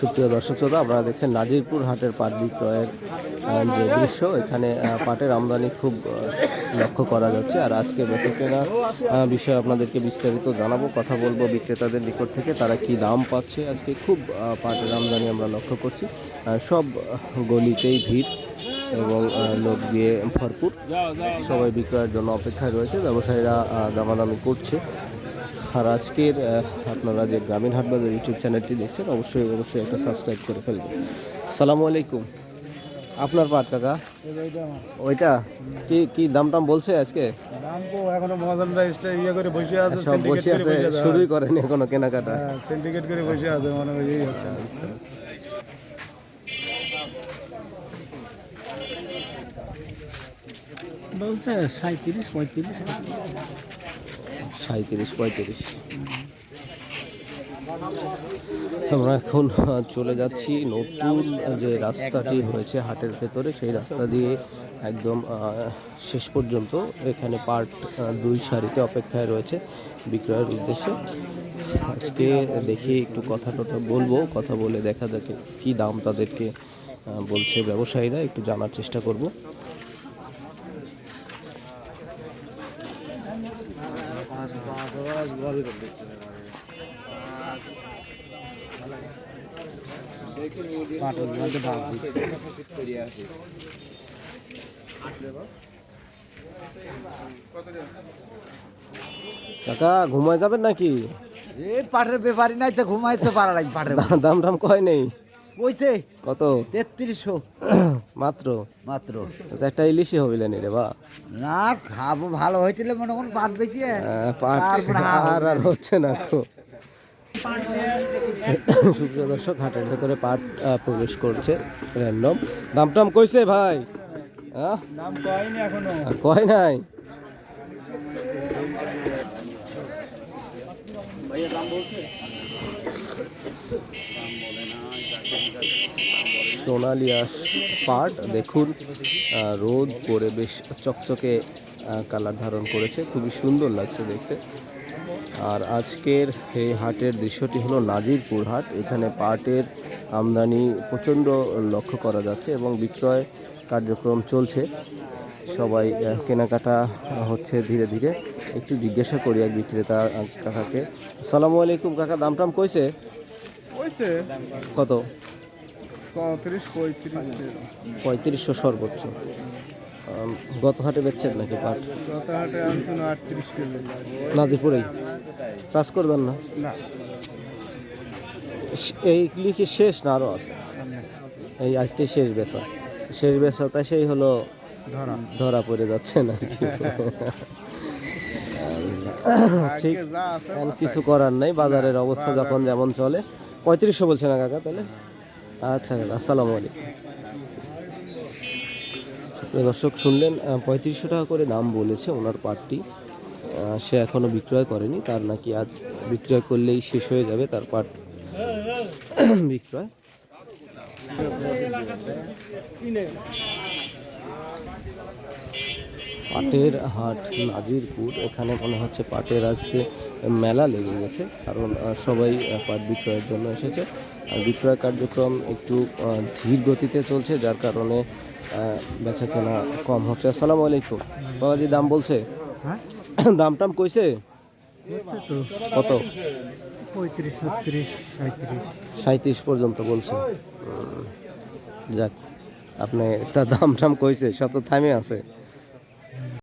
সুপ্রিয় দর্শক শ্রোতা, আপনারা দেখছেন নাজিরপুর হাটের পাট বিক্রয়ের যে দৃশ্য। এখানে পাটের আমদানি খুব লক্ষ্য করা যাচ্ছে। আর আজকে বেচে কেনা বিষয়ে আপনাদেরকে বিস্তারিত জানাব, কথা বলব বিক্রেতাদের নিকট থেকে, তারা কি দাম পাচ্ছে আজকে। খুব পাটের আমদানি আমরা লক্ষ্য করছি। সব গলিতেই ভিড় এবং লোক দিয়ে ভরপুর। সবাই বিক্রয়ের জন্য অপেক্ষায় রয়েছে। ব্যবসায়ীরা দামাদামি করছে। আর আজকের আপনারা যে গ্রামীণ হাটবাজার ইউটিউব চ্যানেলটি দেখছেন অবশ্যই অবশ্যই একটা সাবস্ক্রাইব করে ফেলবেন। সালামু আলাইকুম। আপনার পাট কাকা? ওইটা? কি কি দাম টাম বলছে আজকে? এখনও ইয়ে করে বসে আছে সব বসে আছে শুরুই করেনি এখনও কেনাকাটা। সিন্ডিকেট করে বসে আছে মানে ওই এই হচ্ছে। বলছে সাঁত্রিশ পঁয়ত্রিশ। সাঁত্রিশ পঁয়ত্রিশ। আমরা এখন চলে যাচ্ছি নতুন যে রাস্তাটি হয়েছে হাটের ভেতরে, সেই রাস্তা দিয়ে একদম শেষ পর্যন্ত এখানে পার্ট দুই সারিতে অপেক্ষায় রয়েছে বিক্রয়ের উদ্দেশ্যে। আজকে দেখি একটু কথা টথা বলব, কথা বলে দেখা যাক কি দাম তাদেরকে বলছে ব্যবসায়ীরা, একটু জানার চেষ্টা করব। কাকা ঘুমায় যাবেন নাকি? এ পাটের ব্যাপারই নাই তো ঘুমাইতে পারা নাই পাটের। দাম টাম কয় নেই? বইছে কত? তেত্রিশশো। মাত্র? মাত্র। তো একটা ইলিশই হবিলেন রে বা। না খাব ভালো হয়েছিল মনে করুন পাট বেঁচে তারপরে আর আর হচ্ছে না গো। সুপ্রিয় দর্শক হাটের ভেতরে পাট প্রবেশ করছে র্যান্ডম দাম টাম কইছে ভাই? হ্যাঁ? দাম কয়নি এখনও? আর সোনালিয়াস পাট দেখুন রোদ করে বেশ চকচকে কালার ধারণ করেছে খুবই সুন্দর লাগছে দেখতে। আর আজকের এই হাটের দৃশ্যটি হলো নাজিরপুর হাট এখানে পাটের আমদানি প্রচণ্ড লক্ষ্য করা যাচ্ছে এবং বিক্রয় কার্যক্রম চলছে। সবাই কেনাকাটা হচ্ছে ধীরে ধীরে। একটু জিজ্ঞাসা করি এক বিক্রেতা কাকাকে। সালামু আলাইকুম কাকা দাম টাম কইছে। কত? পঁয়ত্রিশশো সর্বোচ্চ। গত হাটে বেচছেন নাকি পাট? গত হাটে আনছিল আটত্রিশ কেজি নাজিরপুরেই চাষ করবেন না? এইগুলি কি শেষ না আরও আছে? এই আজকে শেষ বেচা। শেষ বেচা তাই সেই হলো ধরা। ধরা পড়ে যাচ্ছে না আর কি। ঠিক কিছু করার নাই। বাজারের অবস্থা যখন যেমন চলে। পঁয়ত্রিশশো বলছে না কাকা তাহলে? আচ্ছা আসসালামু আলাইকুম। দর্শক, শুনলেন পঁয়ত্রিশশো টাকা করে দাম বলেছে ওনার পাটটি। সে এখনও বিক্রয় করেনি, তার নাকি আজ বিক্রয় করলেই শেষ হয়ে যাবে তার পাট বিক্রয়। পাটের হাট নাজিরপুর, এখানে মনে হচ্ছে পাটের আজকে মেলা লেগে গেছে, কারণ সবাই পাট বিক্রয়ের জন্য এসেছে। বিক্রয় কার্যক্রম একটু ধীর গতিতে চলছে যার কারণে বেচা কেনা কম হচ্ছে। আসসালামু আলাইকুম। বাবাজি দাম বলছে? হ্যাঁ? দাম টাম কইছে? কত? সাঁত্রিশ পর্যন্ত বলছে। যাক আপনি একটা দাম টাম কইছে সব তো থামে আছে।